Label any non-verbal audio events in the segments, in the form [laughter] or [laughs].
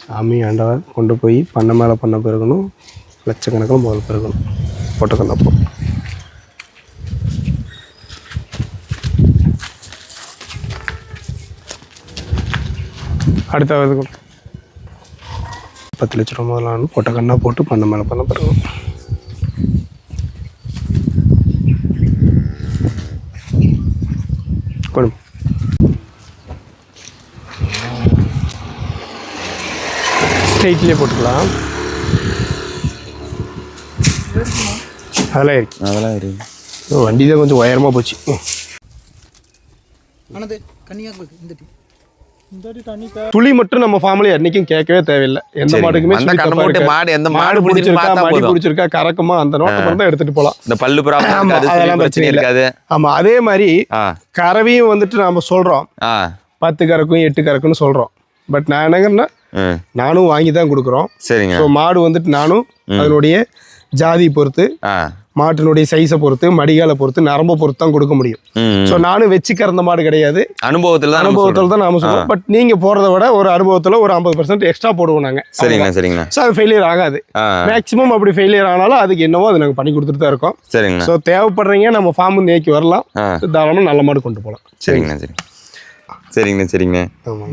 சாமி ஆண்டவர் கொண்டு போய் பண்ண மேலே பண்ண பிறகணும் லட்சக்கணக்கில் முதல் பிறகணும் போட்டுக்கொண்டப்போ அடுத்த இது பத்து லட்ச ரூபா முதல்ல போட்ட கண்ணா போட்டு பண்ண மேலே பண்ண பிறகணும் ஸ்ட்ரைட்லேயே போட்டுக்கலாம். அதெல்லாம் இருக்கு. அதெல்லாம் இருக்கு. ஓ, வண்டி தான் கொஞ்சம் உயரமாக போச்சு. ஆனது கன்னியாகுமரி இந்த டீ துளி மட்டும் நம்ம ஃபார்ம்ல என்னைக்கும் கேட்கவே தேவையில்லை. எந்த. மாடுக்குமே. மாடு எந்த மாடு பிடிச்சிருக்கு மடி. பிடிச்சிருக்கா கறக்குமா அந்த நோட்டை தான் எடுத்துட்டு போகலாம். இந்த பல்லு ப்ராப்ளம் ஆமா, இருக்காது அதெல்லாம் பிரச்சனை. இருக்காது. ஆமா அதே மாதிரி கறவையும் வந்துட்டு நாம சொல்றோம். பத்து கறக்கும் எட்டு கறக்குன்னு சொல்றோம். பட் நான் என்னங்கன்னா நானும் வாங்கி தான் கொடுக்குறோம். சரிங்க. ஸோ மாடு வந்துட்டு நானும் அதனுடைய ஜாதி பொறுத்து மாட்டினுடைய சைஸை பொறுத்து மடிகாலை பொறுத்து நரம்பை பொறுத்து தான் கொடுக்க முடியும். ஸோ நானும் வச்சு கறந்த மாடு கிடையாது. அனுபவத்தில் அனுபவத்தில் தான் நாம சொல்லுவோம் பட் நீங்க போறதை விட ஒரு அனுபவத்தில் ஒரு ஐம்பது பர்சன்ட் எக்ஸ்ட்ரா போடுவோம் நாங்க. சரிங்கண்ணா சரிங்கண்ணா ஸோ அது ஃபெயிலியர் ஆகாது. மேக்ஸிமம் அப்படி ஃபெயிலியர் ஆனாலும் அதுக்கு என்னவோ அது நாங்கள் பண்ணி கொடுத்துட்டு தான் இருக்கோம். சரிங்கண்ணா ஸோ தேவைப்படுறீங்க நம்ம ஃபார்ம் நேக்கி வரலாம். தாராளமாக நல்ல மாடு கொண்டு போகலாம். சரிங்கண்ணா சரி சரிங்கண்ணா சரிங்கண்ணா.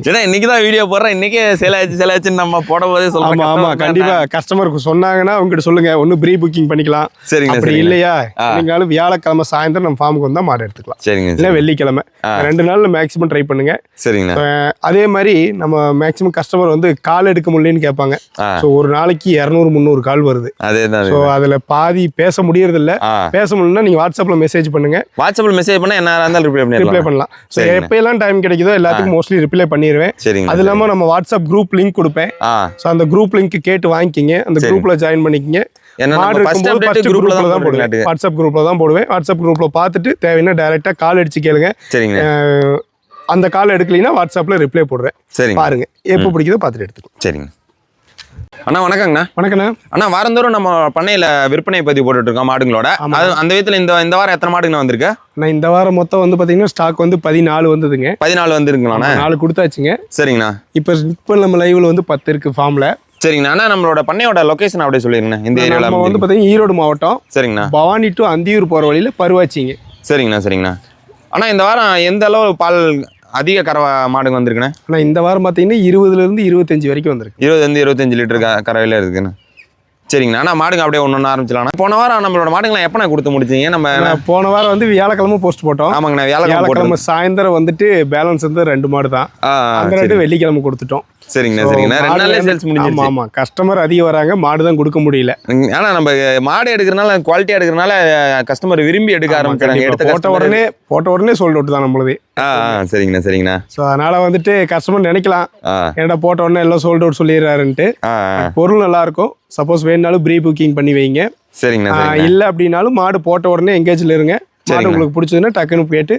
ஏன்னா இன்னைக்கு தான் வீடியோ போடுறேன். இன்னைக்கே சேல் ஆச்சு சேல் ஆச்சுன்னு நம்ம போட போதே ஆமா ஆமா. கண்டிப்பா கஸ்டமருக்கு சொன்னாங்கன்னா அவங்ககிட்ட சொல்லுங்க. ஒன்று ப்ரீ புக்கிங் பண்ணிக்கலாம். சரிங்கண்ணா அப்படி இல்லையா? நீங்களும் வியாழக்கிழமை சாயந்தரம் நம்ம ஃபார்முக்கு வந்தால் மாடு எடுத்துக்கலாம். சரிங்க இல்லை வெள்ளிக்கிழமை. ரெண்டு நாள் மேக்ஸிமம் ட்ரை பண்ணுங்க. சரிங்கண்ணா. அஹ் அதே மாதிரி நம்ம மேக்ஸிமம் கஸ்டமர் வந்து கால் எடுக்க முடியலன்னு கேட்பாங்க. ஸோ ஒரு நாளைக்கு இரநூறு முந்நூறு கால் வருது. அதே தான் ஸோ அதில் பாதி பேச முடியறதில்ல. ஆ. பேச முடியலன்னா நீங்கள் வாட்ஸ்அப்பில் மெசேஜ் பண்ணுங்க. வாட்ஸ்அப்பில் மெசேஜ் பண்ணால் என்ன இருந்தாலும் ரிப்ளை பண்ணலாம். ஸோ சரிங்க. எப்போயெல்லாம் டைம் கிடைக்குதோ எல்லாத்துக்கும் மோஸ்ட்லி ரிப்ளை பண்ணிடுவேன் சரிங்க அது இல்லாமல் நம்ம வாட்ஸ்அப் குரூப் லிங்க் கொடுப்பேன். ஸோ அந்த குரூப் லிங்க் கேட்டு வாங்கிக்கிங்க. அந்த குரூப்ல ஜாயின் பண்ணிக்கிங்க. வாட்ஸ்அப் குரூப்ல தான் போடுவேன். வாட்ஸ்அப் குரூப்ல பார்த்துட்டு தேவைன்னா டைரக்டா கால் அடிச்சு கேளுங்க. சரிங்க. அந்த கால் எடுக்கலைன்னா வாட்ஸ்அப்ல ரிப்ளை போடுறேன். பாருங்க. எப்போ பிடிக்குதோ பார்த்துட்டு எடுத்துக்கலாம். சரிங்க. அண்ணா வணக்கங்கண்ணா. வணக்கண்ணா. அண்ணா வாரந்தோறும் நம்ம பண்ணையில விற்பனை பதிவு போட்டுட்டு இருக்கோம் மாடுங்களோட அது அந்த விதத்துல இந்த இந்த வாரம் எத்தனை மாடுங்கண்ணா வந்திருக்கு? நான் இந்த வாரம் மொத்தம் வந்து பாத்தீங்கன்னா ஸ்டாக் வந்து பதினாலு வந்ததுங்க. பதினாலு வந்துருங்களாண்ணா நாலு கொடுத்தாச்சுங்க. சரிங்கண்ணா. இப்போ இப்போ நம்ம லைவ்ல வந்து பத்து இருக்கு ஃபார்ம்ல சரிங்கண்ணா. அண்ணா நம்மளோட பண்ணையோட லொகேஷன் அப்படியே சொல்லிருங்கண்ணா இந்த ஏரியாவில் நம்ம வந்து பாத்தீங்கன்னா ஈரோடு மாவட்டம். சரிங்கண்ணா. பவானி டு அந்தியூர் போற வழியில பருவாச்சிங்க. சரிங்கண்ணா சரிங்கண்ணா. அண்ணா இந்த வாரம் எந்த அளவு பால் அதிக கறவை மாடுங்க வந்திருக்குண்ணே. ஆனா இந்த வாரம் பாத்தீங்கன்னா இருபதுல இருந்து இருபத்தஞ்சு வரைக்கும் வந்திருக்கு. இருபதுலேருந்து இருபத்தஞ்சு லிட்டர் க கறவையில் இருக்குண்ணா. சரிங்கண்ணா அண்ணா மாடுங்க அப்படியே ஒன்று ஒன்று ஆரம்பிச்சலாம்ண்ணா போன வாரம் நம்மளோட மாடுங்களாம் எப்போ கொடுத்து முடிச்சிங்க? நம்ம போன வாரம் வந்து வியாழக்கிழமை போஸ்ட் போட்டோம். ஆமாங்கண்ணா வியாழக்கிழமை சாயந்தரம் வந்துட்டு பேலன்ஸ் வந்து ரெண்டு மாடு தான். அந்த. ரெண்டு வெள்ளிக்கிழமை கொடுத்துட்டோம். சரிங்கண்ணா சரிங்கண்ணா. ரெண்டு நாள்ல சேல்ஸ் முடிஞ்சிருச்சு. ஆமா கஸ்டமர் அதிகம் வராங்க மாடு தான் கொடுக்க முடியல. ஆனா நம்ம மாடு எடுக்கிறனால குவாலிட்டியா எடுக்கிறனால கஸ்டமர் விரும்பி எடுக்க ஆரம்பிக்கிறாங்க. எடுத்த போட்ட உடனே போட்ட உடனே சோல்ட் அவுட் தான் நம்மளுது. ஆ சரிங்கண்ணா சரிங்கண்ணா. ஸோ அதனால வந்துட்டு கஸ்டமர் நினைக்கலாம். என்னடா போட்ட உடனே எல்லாம் சோல்ட் அவுட் சொல்லிடுறாருன்ட்டு. பொருள் நல்லா இருக்கும். சப்போஸ் வேணுனாலும் ப்ரீ புக்கிங் பண்ணி வைங்க. சரிங்கண்ணா இல்ல அப்படின்னாலும் மாடு போட்ட உடனே எங்கேஜ்ல இருங்க. மாடு. உங்களுக்கு பிடிச்சதுன்னா டக்குன்னு கேட்டு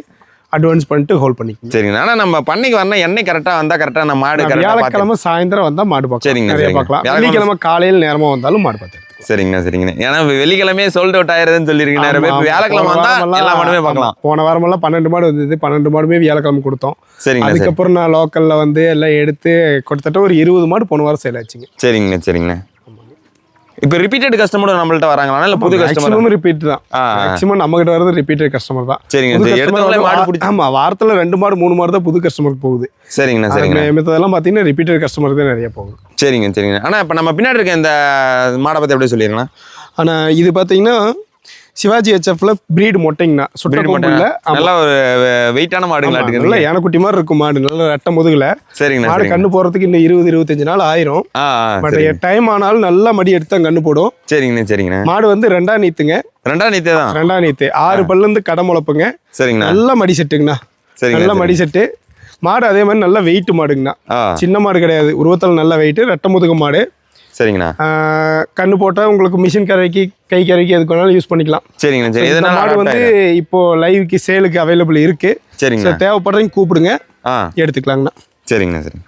அட்வான்ஸ் பண்ணிட்டு ஹோல்ட் பண்ணிக்கோங்க. சரிங்கண்ணா ஆனா நம்ம பண்ணைக்கு வரணும் எண்ணெய் கரெக்டா வந்தா கரெக்டா நம்ம மாடு வியாழக்கிழமை சாயந்தரம் வந்தா மாடு பார்க்கலாம். சரிங்க, நிறைய சரிங்க. பார்க்கலாம். வெள்ளிக்கிழமை காலையில் நேரமா வந்தாலும் மாடு பார்த்து. சரிங்கண்ணா சரிங்கண்ணா. ஏன்னா வெள்ளிக்கிழமையே சோல்ட் அவுட் ஆயிருதுன்னு சொல்லியிருக்கீங்க. நிறைய பேர். வியாழக்கிழமை போன வந்தா வாரமெல்லாம் எல்லா மாடுமே பார்க்கலாம். போன வாரமெல்லாம் பன்னெண்டு மாடு வந்தது. பன்னெண்டு மாடுமே வியாழக்கிழமை கொடுத்தோம். சரிங்கண்ணா சரி. அதுக்கப்புறம் நான் லோக்கல்ல வந்து எல்லாம் எடுத்து கிட்டத்தட்ட ஒரு இருபது மாடு போன வாரம் சேல் ஆச்சுங்க. சரிங்கண்ணா சரிங்கண்ணா. இப்போ ரிப்பீட்டட் கஸ்டமர் நம்மள்ட்ட வராங்களா? இல்ல புது கஸ்டமர் மேக்ஸிமம் ரிப்பீட் தான். மேக்ஸிமம் நம்ம கிட்ட வரது ரிப்பீட்டட் கஸ்டமர் தான். சரிங்க ஆமா வாரத்துல ரெண்டு மாடு மூணு மாடு தான் புது கஸ்டமருக்கு போகுது. சரிங்கண்ணா அதுக்கு மித்ததெல்லாம் பாத்தீங்கன்னா ரிப்பீட்டட் கஸ்டமர் தான் நிறைய போகுது. சரிங்க சரிங்க. ஆனா இப்போ நம்ம பின்னாடி இருக்க இந்த மாடை பத்தி அப்படியே சொல்லிடுங்கண்ணா ஆனா இது பாத்தீங்கன்னா சிவாஜி ஹெச்எஃப்ல பிரீடு மொட்டைங்கண்ணா. சுட்ட கொம்புல நல்ல ஒரு வெயிட்டான மாடுங்களாட்டுக்கு நல்ல யானைக்குட்டி மாதிரி இருக்கும் மாடு. நல்ல ரெட்டை முதுகுல. சரிங்கண்ணா மாடு சரிங்க கண்ணு போறதுக்கு இன்னும் இருபது இருபத்தஞ்சு நாள் ஆயிரும். பட் சரிங்க. டைம் ஆனாலும் நல்லா மடி எடுத்து தான் கண்ணு போடும். சரிங்கண்ணா சரிங்கண்ணா. மாடு வந்து ரெண்டாம் நீத்துங்க. ரெண்டாம் நீத்தே தான்? ரெண்டாம் நீத்து. ஆறு பல்லு இருந்து கடை முளைப்புங்க. சரிங்கண்ணா. நல்ல மடி செட்டுங்கண்ணா. சரிங்க நல்ல மடி செட்டு. மாடு அதே மாதிரி நல்ல வெயிட் மாடுங்கண்ணா. சின்ன மாடு கிடையாது. உருவத்தில் நல்ல வெயிட் ரெட்டை முதுகு மாடு. சரிங்கண்ணா. கண்ணு போட்டால் உங்களுக்கு மிஷின் கரைக்கு கை கரைக்கு எதுக்கு வேணாலும் யூஸ் பண்ணிக்கலாம். சரிங்கண்ணா சரி இந்த மாடு வந்து? இப்போ லைவுக்கு சேலுக்கு அவைலபிள் இருக்கு. ஸோ சரிங்கண்ணா தேவைப்படுறீங்க கூப்பிடுங்க. ஆ. எடுத்துக்கலாங்கண்ணா. சரிங்கண்ணா சரிங்க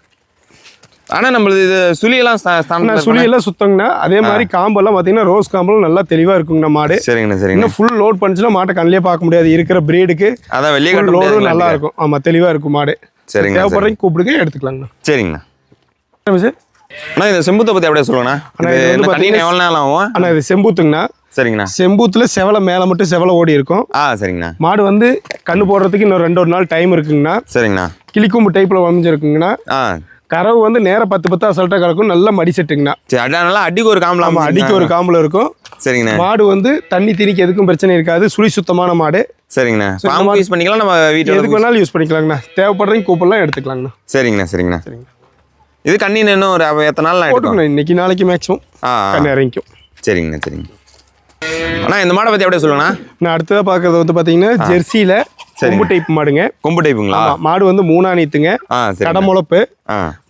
ஆனா நம்மளது இது சுழியெல்லாம் ஆனால் சுழியெல்லாம் சுத்தங்கண்ணா. அதே மாதிரி காம்பெல்லாம் பார்த்தீங்கன்னா ரோஸ் காம்பெல்லாம் நல்லா தெளிவாக இருக்குங்கண்ணா மாடு. சரிங்கண்ணா இன்னும் ஃபுல் லோட் பண்ணுச்சுன்னா மாட்டை கண்ணிலே பார்க்க முடியாது. இருக்கிற பிரீடுக்கு அதான் வெளியே லோடும் நல்லா இருக்கும். ஆமாம் தெளிவாக இருக்கும் மாடு. சரிங்கண்ணா சரி. தேவைப்படுறீங்க கூப்பிடுங்க எடுத்துக்கலாங்கண்ணா. சரிங்கண்ணா. சார் அண்ணா இந்த செம்புத்தை பற்றி அப்படியே சொல்லுங்கண்ணா. அண்ணா, இது எவ்வளோ நேரம் ஆகும்? ஆனால் இது செம்பூத்துங்கண்ணா. சரிங்கண்ணா. செம்பூத்துல செவலை மேலே மட்டும் செவலை ஓடி இருக்கும். ஆ சரிங்கண்ணா. மாடு வந்து கண்ணு போடுறதுக்கு இன்னும் ரெண்டு ஒரு நாள் டைம் இருக்குங்கண்ணா. சரிங்கண்ணா. கிளிக்கொம்பு டைப்பில் வளைஞ்சிருக்குங்கண்ணா ஆ. கறவு வந்து நேரா பத்து பத்து அசல்ட்டாக கிடக்கும் நல்ல மடி செட்டுங்கண்ணா. நல்லா அடிக்கு ஒரு காம்பலாம் ஆமாம் அடிக்க ஒரு காம்பில் இருக்கும். சரிங்கண்ணா. மாடு வந்து தண்ணி திணிக்க எதுக்கும் பிரச்சனை இருக்காது. சுழி சுத்தமான மாடு. சரிங்கண்ணா. ஃபார்ம் யூஸ் பண்ணிக்கலாம் நம்ம எதுக்கு வீட்டில் வேணாலும் யூஸ் பண்ணிக்கலாங்கண்ணா. தேவைப்படுறீங்க கூப்பிடலாம் எடுத்துக்கலாங்கண்ணா. சரிங்கண்ணா சரிங்கண்ணா. சரிங்க இது கண்ணி இன்னும் ஒரு எத்தனை நாள் எடுக்கும்? போட்டுக்கணும். இன்னைக்கு நாளைக்கு மேக்ஸிமம். கண்ணு இறங்கிக்கும். சரிங்கண்ணா சரிங்க அண்ணா இந்த மாடை பற்றி அப்படியே சொல்லுங்கண்ணா. நான் அடுத்ததாக பார்க்கறது வந்து பார்த்தீங்கன்னா ஜெர்சியில் கொம்பு டைப் மாடுங்க. கொம்பு டைப்புங்களா மாடு வந்து மூணா நீத்துங்க கடமுளப்பு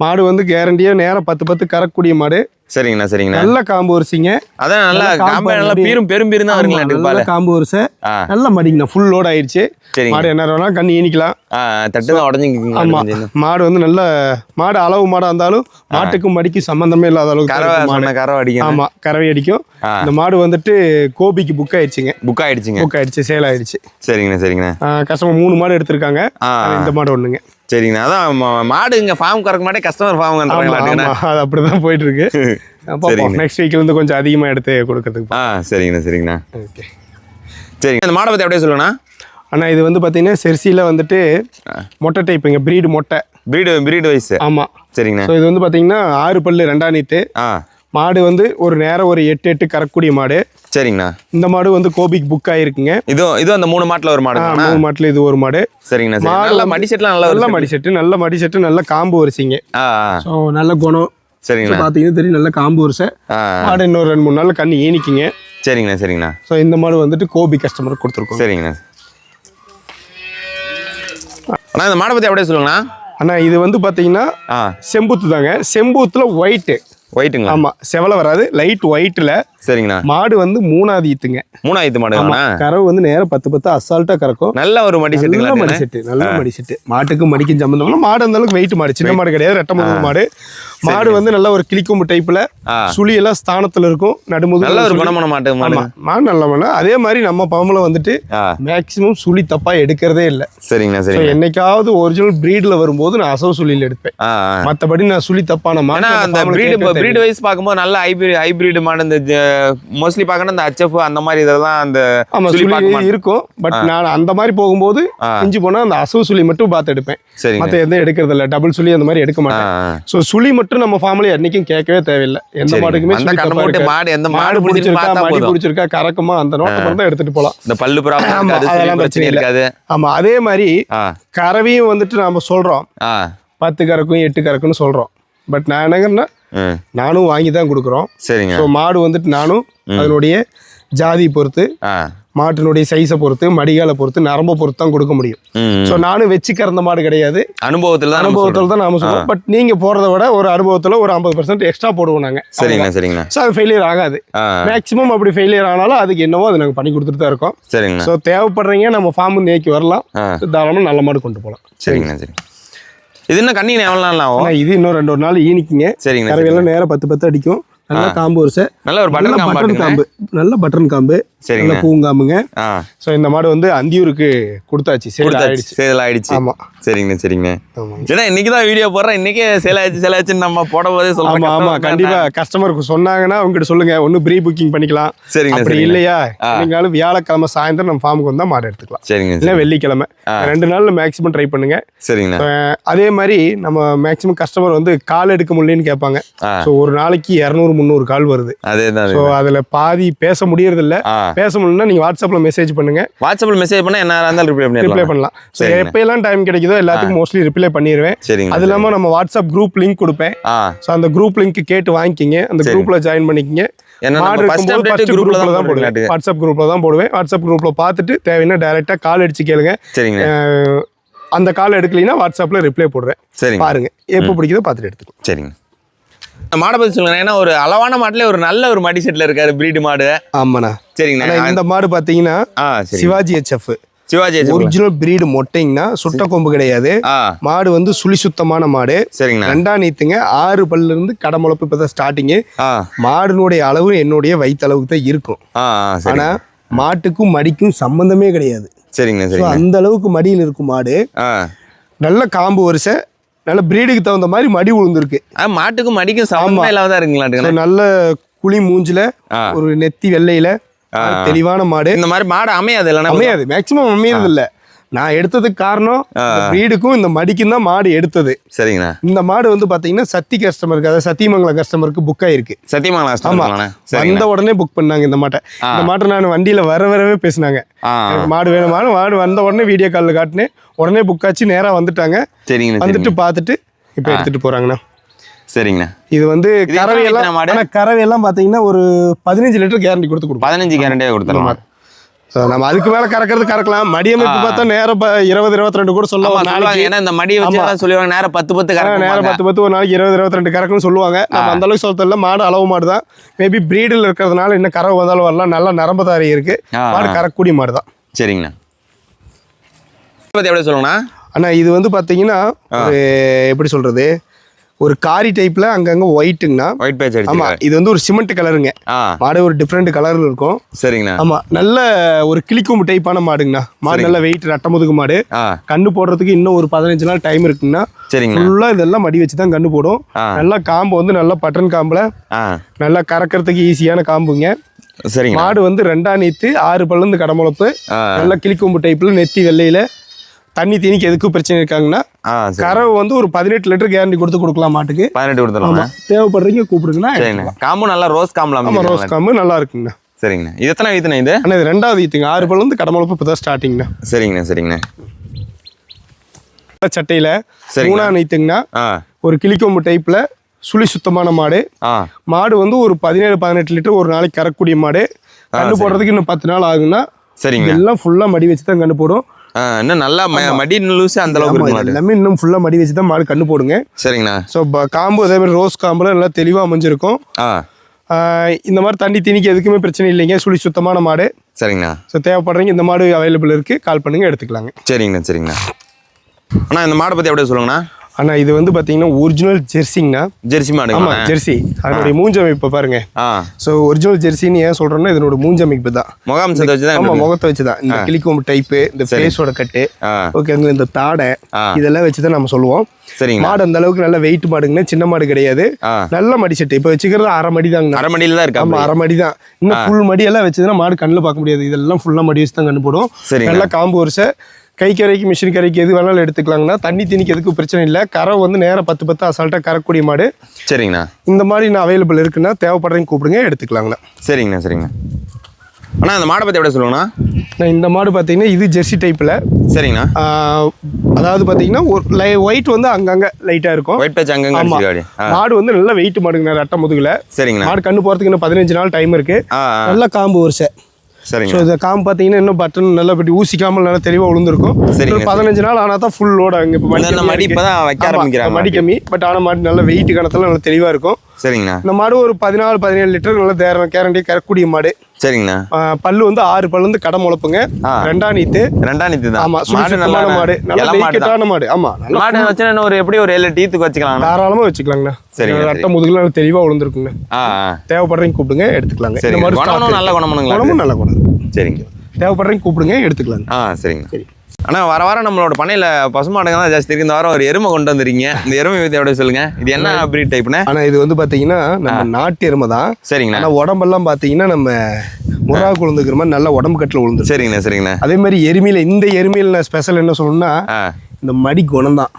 மாடு வந்து கேரண்டியாக நேரம் பத்து பத்து கறக்கூடிய மாடு. சரிங்கண்ணா சரிங்கண்ணா. நல்ல காம்பு வரிசைங்க. அதான் நல்லா காம்பு நல்லா பீரும் பெரும் பீரும் தான் வருங்களா நல்ல காம்பு வரிசை. நல்ல மடிங்கண்ணா ஃபுல் லோட் ஆயிடுச்சு சரிங்க. மாடு என்ன வேணா கண்ணு ஈனிக்கலாம். ஆ தட்டு தான் உடஞ்சிங்க மாடு வந்து நல்ல மாடு அளவு மாடா இருந்தாலும் மாட்டுக்கும் மடிக்கும் சம்பந்தமே இல்லாத அளவுக்கு கறவை மாடு சொன்ன கறவை அடிக்கும். இந்த மாடு வந்துட்டு கோபிக்கு புக் ஆயிடுச்சுங்க புக் ஆயிடுச்சுங்க புக் ஆயிடுச்சு சேல் ஆயிடுச்சு சரிங்கண்ணா சரிங்கண்ணா. கஸ்டமர் மூணு மாடு எடுத்திருக்காங்க. இந்த மாடு ஒண்ணுங்க. சரிங்கண்ணா அதான் மாடு இங்க ஃபார்ம் கறக்க மாட்டே கஸ்டமர் ஃபார்ம் அது அப்படிதான் போயிட்டு இருக்கு நெக்ஸ்ட் [laughs] வீக்ல இருந்து கொஞ்சம் அதிகமா எடுத்து கொடுக்கறதுக்கு ஆ சரிங்கண்ணா சரிங்கண்ணா. ஓகே சரிங்க இந்த மாடை பற்றி அப்படியே சொல்லுங்கண்ணா. அண்ணா இது வந்து பார்த்தீங்கன்னா செர்சியில் வந்துட்டு மொட்டை டைப்புங்க ப்ரீடு மொட்டை. பிரீடு பிரீடு வயசு. ஆமாம் சரிங்கண்ணா. ஸோ இது வந்து பார்த்தீங்கன்னா ஆறு பல்லு ரெண்டாம் நீத்து. ஆ. மாடு வந்து ஒரு நேரம் ஒரு எட்டு எட்டு கறக்கூடிய மாடு. சரிங்கண்ணா. இந்த மாடு வந்து கோபிக் புக் ஆயிருக்குங்க. இது இது அந்த மூணு மாட்டில் ஒரு மாடுங்கண்ணா மூணு மாட்டில் இது ஒரு மாடு. சரிங்கண்ணா சரி. மாடு மடி செட்லாம் நல்லா நல்ல மடி செட்டு நல்ல மடி செட்டு நல்ல காம்பு வரிசைங்க. ஸோ நல்ல குணம். சரிங்கண்ணா. பார்த்தீங்கன்னா தெரியும் நல்ல காம்பு வரிசை. மாடு இன்னொரு ரெண்டு மூணு நாள் கண்ணு ஈனிக்குங்க சரிங்கண்ணா சரிங்கண்ணா. ஸோ இந்த மாடு வந்துட்டு கோபி கஸ்டமருக்கு கொடுத்துருக்கோம். சரிங்கண்ணா. அண்ணா இந்த மாடை பற்றி அப்படியே சொல்லுங்கண்ணா. அண்ணா இது வந்து பார்த்தீங்கன்னா செம்பூத்து தாங்க செம்பூத்துல ஒயிட்டு ஒயிட்டுங்களா ஆமாம் செவலை வராது. லைட் ஒயிட்டில் சரிங்கண்ணா. மாடு வந்து மூணாவது ஈத்துங்க. மூணாயிரத்து மாடுங்கண்ணா கறவு வந்து நேரம் பத்து பத்து அசால்ட்டா கறக்கும். நல்ல ஒரு மடி நல்ல செட்டுங்களா மடி செட்டு நல்ல மடி செட்டு. மாட்டுக்கும் மடிக்கும் சம்பந்தம். மாடு அந்த அளவுக்கு வெயிட் மாடு சின்ன மாடு கிடையாது ரெட்டை முதுகு மாடு. மாடு வந்து நல்ல ஒரு கிளிக்கொம்பு டைப்ல. சுழி எல்லாம் ஸ்தானத்துல இருக்கும் நடுமுது நல்ல ஒரு குணமான மாட்டு மாடு. மாடு நல்ல மாடு. அதே மாதிரி நம்ம பம்பல வந்துட்டு மேக்சிமம் சுழி தப்பா எடுக்கிறதே இல்லை. சரிங்கண்ணா ஸோ சரிங்க என்னைக்காவது ஒரிஜினல் ப்ரீட்ல வரும்போது நான் அசவு சுழியில் எடுப்பேன். மற்றபடி நான் சுழி தப்பான மாடு அந்த பிரீடு பிரீடு வைஸ் பார்க்கும்போது நல்ல ஹைபிரிட் ஹைபிரிட் மாடு இந்த மோஸ்ட்லி பார்க்கணும் இந்த ஹச்எஃப் அந்த மாதிரி இதெல்லாம் அந்த சுழி இருக்கும். பட் நான் அந்த மாதிரி போகும்போது. இஞ்சி போனா அந்த அசவு சுழி மட்டும் பார்த்து எடுப்பேன். சரிங்க. மற்ற எதுவும் எடுக்கிறது இல்ல. டபுள் சுழி அந்த மாதிரி எடுக்க மாட்டேன். ஸோ சுழி மட்டும் நம்ம ஃபார்ம்ல என்னைக்கும் கேட்கவே தேவையில்லை. எந்த. மாடுக்குமே அந்த. மாடு எந்த மாடு பிடிச்சிருக்கு மடி பிடிச்சிருக்கா கறக்குமா அந்த நோட்டை மட்டும் தான் எடுத்துட்டு போலாம். இந்த பல்லு அதெல்லாம் பிரச்சனை. இருக்காது. ஆமா அதே மாதிரி கறவையும் வந்துட்டு நாம சொல்றோம். ஆ. பத்து கறக்கும் எட்டு கறக்குன்னு சொல்றோம். பட் நான் என்னங்கன்னா நானும் வாங்கி தான் கொடுக்குறோம். சரிங்க. ஸோ மாடு வந்துட்டு நானும் அதனுடைய ஜாதி பொறுத்து மாட்டினுடைய சைஸை பொறுத்து மடிகாலை பொறுத்து நரம்பை பொறுத்து தான் கொடுக்க முடியும். ஸோ நானும் வச்சு கறந்த மாடு கிடையாது. அனுபவத்தில் அனுபவத்தில் தான் நாம சொல்லுவோம் பட் நீங்க போறதை விட ஒரு அனுபவத்துல ஒரு ஐம்பது பர்சன்ட் எக்ஸ்ட்ரா போடுவோம் நாங்க. சரிங்கண்ணா சரிங்கண்ணா ஸோ அது ஃபெயிலியர் ஆகாது. மேக்ஸிமம் அப்படி ஃபெயிலியர் ஆனாலும் அதுக்கு என்னவோ அதை நாங்கள் பண்ணி கொடுத்துட்டு தான் இருக்கோம். சரிங்கண்ணா ஸோ தேவைப்படுறீங்க நம்ம ஃபார்ம் நேக்கி வரலாம். தாராளமாக நல்ல மாடு கொண்டு போகலாம். சரிங்கண்ணா சரி இது என்ன கண்ணி எவ்வளோ நாள் ஆகும் இது இன்னும் ரெண்டு ஒரு நாள் ஈனிக்குங்க. சரிங்கண்ணா கறவையெல்லாம் நேரம் பத்து பத்து அடிக்கும். நல்ல காம்பு வருஷம் நல்ல ஒரு நல்ல பட்டன் காம்பு. நல்ல பட்டன் காம்பு. நல்ல சரிங்கண்ணா பூங்காம்புங்க ஸோ இந்த மாடு வந்து அந்தியூருக்கு கொடுத்தாச்சு. சேல் ஆயிடுச்சு. சேல் ஆயிடுச்சு. ஆமா. சரிங்கண்ணா சரிங்கண்ணா. ஏன்னா இன்னைக்கு தான் வீடியோ போடுறேன். இன்னைக்கே சேல் ஆயிடுச்சு சேல் ஆயிடுச்சுன்னு நம்ம போட போதே சொல்றோம் ஆமா. ஆமா கண்டிப்பா கஸ்டமருக்கு சொன்னாங்கன்னா அவங்ககிட்ட சொல்லுங்க. ஒண்ணு ப்ரீ புக்கிங் பண்ணிக்கலாம். சரிங்கண்ணா அப்படி இல்லையா? நீங்களும் வியாழக்கிழமை சாயந்தரம் நம்ம ஃபார்முக்கு வந்தா மாடு எடுத்துக்கலாம். சரிங்க இல்லை வெள்ளிக்கிழமை. ரெண்டு நாள்ல மேக்ஸிமம் ட்ரை பண்ணுங்க. சரிங்கண்ணா. அஹ் அதே மாதிரி நம்ம மேக்ஸிமம் கஸ்டமர் வந்து கால் எடுக்க முடியலன்னு கேட்பாங்க. ஸோ ஒரு நாளைக்கு இரநூறு முந்நூறு கால் வருது. அதே தான் ஸோ அதுல பாதி பேச முடியறது இல்ல பேச முடியலன்னா நீங்க வாட்ஸ்அப்ல மெசேஜ் பண்ணுங்க. வாட்ஸ்அப்ல மெசேஜ் பண்ணா என்ன இருந்தாலும் ரிப்ளை ரிப்ளை பண்ணிடலாம் பண்ணலாம். ஸோ. எப்பயெல்லாம் டைம் கிடைக்குதோ எல்லாத்துக்கும் மோஸ்ட்லி ரிப்ளை பண்ணிடுவேன் சரிங்க அது இல்லாம நம்ம வாட்ஸ்அப் குரூப் லிங்க் கொடுப்பேன். ஸோ அந்த குரூப் லிங்க் கேட்டு வாங்கிக்கிங்க. அந்த குரூப்ல ஜாயின் பண்ணிக்கிங்க. குரூப்ல தான் போடுவேன். வாட்ஸ்அப் குரூப்ல தான் போடுவேன். வாட்ஸ்அப் குரூப்ல பார்த்துட்டு தேவைன்னா டைரக்டா கால் அடிச்சு கேளுங்க. சரிங்க. அஹ் அந்த கால் எடுக்கலைன்னா வாட்ஸ்அப்ல ரிப்ளை போடுறேன். பாருங்க. எப்போ பிடிக்குதோ பார்த்துட்டு எடுத்துக்கோ சரிங்க. மாடை பத்தி சொல்லுங்க. ஏன்னா ஒரு அளவான மாட்டுல ஒரு நல்ல ஒரு மடி செட்ல இருக்காரு பிரீடு மாடு. ஆமாண்ணா. சரிங்கண்ணா. இந்த மாடு சரி. Shivaji HF Shivaji. Original breed மொட்டைங்கன்னா சுட்ட கொம்பு கிடையாது. மாடு வந்து சுழி சுத்தமான மாடு. சரிங்கண்ணா. ரெண்டாம் நீத்துங்க. ஆறு பல்ல இருந்து கடமுளப்பு இப்பதான் ஸ்டார்டிங்கு மாடுனுடைய அளவு என்னுடைய வயிற்று அளவுக்கு தான் இருக்கும். ஆனா மாட்டுக்கும் மடிக்கும் சம்பந்தமே கிடையாது. சரிங்க அந்த அளவுக்கு மடியில் இருக்கும் மாடு. நல்ல காம்பு வரிசை. நல்ல பிரீடுக்கு தகுந்த மாதிரி மடி உளுந்துருக்கு. மாட்டுக்கும் மடிக்கும் தான் இருக்குங்களாட்டுங்கண்ணே So, நல்ல குழி மூஞ்சில. ஒரு நெத்தி வெள்ளையில தெளிவான மாடு. இந்த மாதிரி மாடு அமையாது இல்லைன்னா அமையாது. மேக்சிமம் அமையறது இல்ல நான் எடுத்ததுக்கு காரணம் பிரீடுக்கும் இந்த மடிக்கும் தான் மாடு எடுத்தது. சரிங்கண்ணா. இந்த மாடு வந்து பாத்தீங்கன்னா சத்தி கஸ்டமருக்கு அதாவது சத்தியமங்கலம் கஸ்டமருக்கு புக் ஆயிருக்கு. சத்தியமங்கலம் ஆமா. வந்த உடனே புக் பண்ணாங்க இந்த மாட்டை. இந்த மாட்டை நான் வண்டியில வர வரவே பேசினாங்க. மாடு வேணும் மாடு வந்த உடனே வீடியோ காலில் காட்டினேன். உடனே புக் ஆச்சு நேரா வந்துட்டாங்க. சரிங்கண்ணா வந்துட்டு பார்த்துட்டு இப்போ எடுத்துட்டு போறாங்கண்ணா. சரிங்கண்ணா. இது வந்து மாடு? ஆனா கறவையெல்லாம் பாத்தீங்கன்னா ஒரு பதினஞ்சு லிட்டர் கேரண்டி கொடுத்து கொடுப்போம் பதினஞ்சு கேரண்டியாக கொடுத்துருவோம் So, நம்ம அதுக்கு மேல கறக்கிறது கறக்கலாம். மடியமைப்பு பார்த்தா நேரம் இருபது இருபத்தி ரெண்டு கூட சொல்லுவாங்க. நாளைக்கு. ஏன்னா இந்த மடியை வச்சு சொல்லுவாங்க நேரம் பத்து பத்து நேரம் கரெக்ட் பத்து பத்து ஒரு நாளைக்கு இருபது இருபத்தி ரெண்டு கறக்குன்னு சொல்லுவாங்க நம்ம அந்த அளவுக்கு சொல்ல மாடு அளவு மாடு தான் மேபி பிரீடில் இருக்கிறதுனால இன்னும் கறவை வந்தாலும் வரலாம். நல்லா நரம்பு தாரி இருக்கு. மாடு கறக்கூடிய மாடு தான் சரிங்கண்ணா பத்தி எப்படி சொல்லுங்கண்ணா ஆனா இது வந்து பாத்தீங்கன்னா ஒரு எப்படி சொல்றது? ஒரு காரி டைப்ல அங்கங்க ஒயிட்டுங்கண்ணா ஒயிட் பேட்ச் ஆமா இது வந்து ஒரு சிமெண்ட் கலருங்க. மாடு ஒரு டிஃப்ரெண்ட் கலர்ல இருக்கும். சரிங்கண்ணா. ஆமா நல்ல ஒரு கிளிக்கொம்பு டைப்பான மாடுங்கண்ணா. மாடு நல்ல வெயிட் ரட்டமுதுகு மாடு. ஆ. கண்ணு போடுறதுக்கு இன்னும் ஒரு பதினஞ்சு நாள் டைம் இருக்குங்கண்ணா. சரிங்கண்ணா. ஃபுல்லா இதெல்லாம் மடி வச்சு தான் கண்ணு போடும். நல்லா காம்பு வந்து நல்லா பட்டன் காம்புல. நல்லா கறக்கிறதுக்கு ஈஸியான காம்புங்க. சரிங்கண்ணா. மாடு வந்து ரெண்டா நீத்து ஆறு பல்லுந்து கடமுளப்பு நல்லா கிளிக்கொம்பு டைப்ல நெத்தி வெள்ளையில. தண்ணி தீனிக்கு எதுக்கும் பிரச்சனை இருக்காங்கன்னா கறவை வந்து ஒரு பதினெட்டு லிட்டர் கேரண்டி கொடுத்து கொடுக்கலாம் மாட்டுக்கு. பதினெட்டு கொடுத்துருவாங்க தேவைப்படுறீங்க கூப்பிடுங்கண்ணா காம்பு நல்லா ரோஸ் காம்பில் ஆமா ரோஸ் காம்பு நல்லா இருக்குங்கண்ணா. சரிங்கண்ணா. இது எத்தனை வீத்துண்ணா இது? அண்ணா இது ரெண்டாவது ஈத்துங்க ஆறு பல்லு வந்து கடமுளப்பு இப்போ தான் ஸ்டார்டிங்ண்ணா சரிங்கண்ணா சரிங்கண்ணா. சட்டையில சரிங்க. மூணா நீத்துங்கண்ணா ஆ. ஒரு கிளிக்கொம்பு டைப்ல சுழி சுத்தமான மாடு. மாடு வந்து ஒரு பதினேழு பதினெட்டு லிட்டர் ஒரு நாளைக்கு கறக்கூடிய மாடு. கண்ணு போடுறதுக்கு இன்னும் பத்து நாள் ஆகுங்கன்னா சரிங்க எல்லாம் ஃபுல்லா மடி வச்சு தான் கண்ணு போடும். இன்னும் நல்லா ம- மடி லூஸ் அந்த அளவுக்கு? எல்லாமே இன்னும் ஃபுல்லா மடி வச்சு தான் மாடு கண்ணு போடுங்க. சரிங்கண்ணா. ஸோ காம்பு அதே மாதிரி ரோஸ் காம்புல நல்லா தெளிவா அமைஞ்சிருக்கும். இந்த மாதிரி தண்ணி திணிக்க எதுக்குமே பிரச்சனை இல்லைங்க. சுழி சுத்தமான மாடு. சரிங்கண்ணா. ஸோ தேவைப்படுறீங்க இந்த மாடு அவைலபிள் இருக்கு. கால் பண்ணுங்க எடுத்துக்கலாங்க. சரிங்கண்ணா சரிங்கண்ணா. அண்ணா இந்த மாடை பற்றி அப்படியே சொல்லுங்கண்ணா. ஆனா இது வந்து பாத்தீங்கன்னா ஒரிஜினல் ஜெர்சிங்கண்ணா. ஜெர்சி ஆமா மாடுங்களா ஜெர்சி. அதனுடைய மூஞ்சமைப்பு பாருங்க. ஸோ ஒரிஜினல் ஜெர்சின்னு ஏன் சொல்றேன்னா இதனோட மூஞ்சமைப்பு தான். தான் ஆமா முகத்தை வச்சு தான் இந்த கிளிக்கோம்பு டைப்பு இந்த ஃபேஸோட கட்டு. ஓகே இந்த தாடை. இதெல்லாம் வச்சு தான் நம்ம சொல்லுவோம். சரிங்கண்ணா. மாடு அந்த அளவுக்கு நல்ல வெயிட் மாடுங்கண்ணா சின்ன மாடு கிடையாது. நல்ல மடி செட்டு. இப்போ வச்சுக்கிறது அரை மடி தாங்கண்ணா அரை மடியில் தான் இருக்கா ஆமா அரை மடி தான் இன்னும் ஃபுல் மடி எல்லாம் வச்சதுன்னா மாடு கண்ணில் பார்க்க முடியாது. இதெல்லாம் ஃபுல்லா மடி வச்சு தான் கண்ணு போடும். நல்லா காம்பு வருஷ கை கரைக்கு மிஷின் கரைக்கு எது வேணாலும் எடுத்துக்கலாங்கண்ணா. தண்ணி திணிக்கு எதுக்கும் பிரச்சனை இல்லை. கரை வந்து நேரம் பத்து பத்து அசால்ட்டாக கறக்கூடிய மாடு. சரிங்கண்ணா. இந்த மாதிரி நான் அவைலபிள் இருக்குன்னா தேவைப்படுறீங்க கூப்பிடுங்க எடுத்துக்கலாங்கண்ணா. சரிங்கண்ணா சரிங்கண்ணா. அண்ணா இந்த மாடை பற்றி அப்படியே சொல்லுங்கண்ணா? நான் இந்த மாடு பார்த்தீங்கன்னா இது ஜெர்சி டைப்பில் சரிங்கண்ணா. அதாவது பார்த்தீங்கன்னா ஒரு லை ஒயிட் வந்து அங்கங்கே லைட்டாக இருக்கும். ஒயிட் பேட்ச் அங்கங்க மாடு வந்து நல்ல வெயிட் மாடுங்க ரெட்டை முதுகுல. சரிங்கண்ணா. மாடு கண்ணு போகிறதுக்கு இன்னும் பதினஞ்சு நாள் டைம் இருக்கு. ஆ ஆ. நல்ல காம்பு வருஷம் ஸோ சரிங்க இந்த காம்பு பார்த்தீங்கன்னா இன்னும் பட்டன் நல்லா இப்படி ஊசிக்காமல் நல்லா தெளிவாக விழுந்திருக்கும் ஒரு பதினஞ்சு நாள் ஆனால் தான் ஃபுல் லோட் அங்கே இப்போ மடி இப்பதான் வைக்க ஆரம்பிக்கிறாங்க. மடி கம்மி பட் ஆனால் மாடு நல்ல வெயிட் கணத்தில் நல்லா தெளிவாக இருக்கும். சரிங்கண்ணா. இந்த மாடு ஒரு பதினாலு பதினேழு லிட்டர் நல்ல தேர கேரண்டி கறக்கூடிய மாடு. சரிங்கண்ணா. பல்லு வந்து ஆறு பல்லு வந்து கடை முளைப்புங்க. ரெண்டா நீத்து. ரெண்டாம் நித்து தான் ஆமா மாடு நல்லா மாடு. நல்ல இளம் மாடு மாடு. ஆமா மாடு இன்னும் ஒரு எப்படி ஒரு ஏழு டீத்துக்கு வச்சுக்கலாம்ண்ணா? தாராளமா வச்சுக்கலாங்கண்ணா. சரிங்க, ரத்த முதுகுல தெளிவா விழுந்திருக்குங்க தேவைப்படுறீங்க கூப்பிடுங்க எடுத்துக்கலாங்க. இந்த மாதிரி stock நல்ல. குணமும் நல்ல குணம். சரிங்க. தேவைப்படுறீங்க கூப்பிடுங்க எடுத்துக்கலாங்க. ஆ சரிங்க. அண்ணா வர வாரம் நம்மளோட பண்ணையில பசுமாடுங்க தான் ஜாஸ்தி இருக்கு. இந்த வாரம் ஒரு எருமை கொண்டு வந்துருக்கீங்க. இந்த எருமை பத்தி அப்படியே சொல்லுங்க? இது என்ன பிரீட் டைப்னு ஆனா இது வந்து பாத்தீங்கன்னா நம்ம நாட்டு எருமை தான். சரிங்கண்ணா. ஆனா உடம்பெல்லாம் பாத்தீங்கன்னா நம்ம முறா குழந்துக்கிற மாதிரி நல்ல உடம்பு கட்டில் விழுந்துரும் சரிங்கண்ணா சரிங்கண்ணா. அதே மாதிரி எருமையில இந்த எருமையில ஸ்பெஷல் என்ன சொல்லணும்னா இந்த மடி குணம் தான்.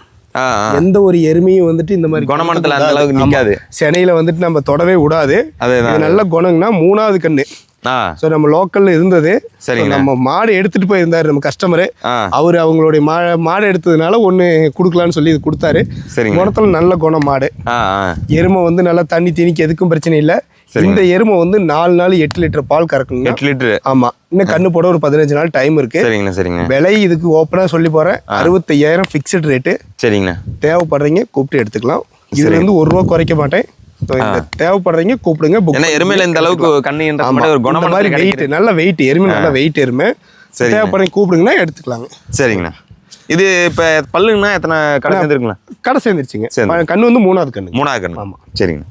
எந்த ஒரு எருமையும் வந்துட்டு இந்த மாதிரி குணமணத்துல அந்த. அளவுக்கு ஆமா. நிக்காது. சென்னையில வந்துட்டு நம்ம தொடவே விடாது. இது நல்ல குணம்னா மூணாவது கண்ணு. ஸோ நம்ம லோக்கல்ல இருந்தது. சரிங்கண்ணா. நம்ம மாடு எடுத்துட்டு போயிருந்தாரு நம்ம கஸ்டமரு அவர் அவங்களுடைய மா மாடு எடுத்ததுனால ஒன்று கொடுக்கலான்னு சொல்லி இது கொடுத்தாரு. சரிங்க குணத்துல நல்ல குணம் மாடு. எருமை வந்து நல்லா தண்ணி திணிக்க எதுக்கும் பிரச்சனை இல்லை. இந்த எருமை வந்து நாலு நாள் எட்டு லிட்டர் பால் கறக்குங்க. எட்டு லிட்டரு. ஆமா. இன்னும் கண்ணு போட ஒரு பதினஞ்சு நாள் டைம் இருக்கு. சரிங்கண்ணா சரிங்கண்ணா. விலை இதுக்கு ஓப்பனா சொல்லி போறேன். அறுபத்தையாயிரம் ஃபிக்ஸ்டு ரேட்டு சரிங்கண்ணா. தேவைப்படுறீங்க கூப்பிட்டு எடுத்துக்கலாம். இதுல இருந்து ஒரு ரூபா குறைக்க மாட்டேன். இந்த தேவைப்படுறீங்க கூப்பிடுங்க ஏன்னா எருமையில இந்த அளவுக்கு கண்ணுன்ற ஒரு இந்த மாதிரி வெயிட் நல்ல வெயிட் எருமை நல்ல வெயிட் எருமை. சரிங்க. தேவைப்படுறீங்க கூப்பிடுங்கன்னா எடுத்துக்கலாங்க. சரிங்கண்ணா. இது இப்போ பல்லுங்கண்ணா எத்தனை கடை சேர்ந்துருக்குங்களா கடை சேர்ந்துருச்சுங்க. சேர்ந்து. கண்ணு வந்து மூணாவது கண்ணு மூணாவது கண்ணு. ஆமா. சரிங்கண்ணா.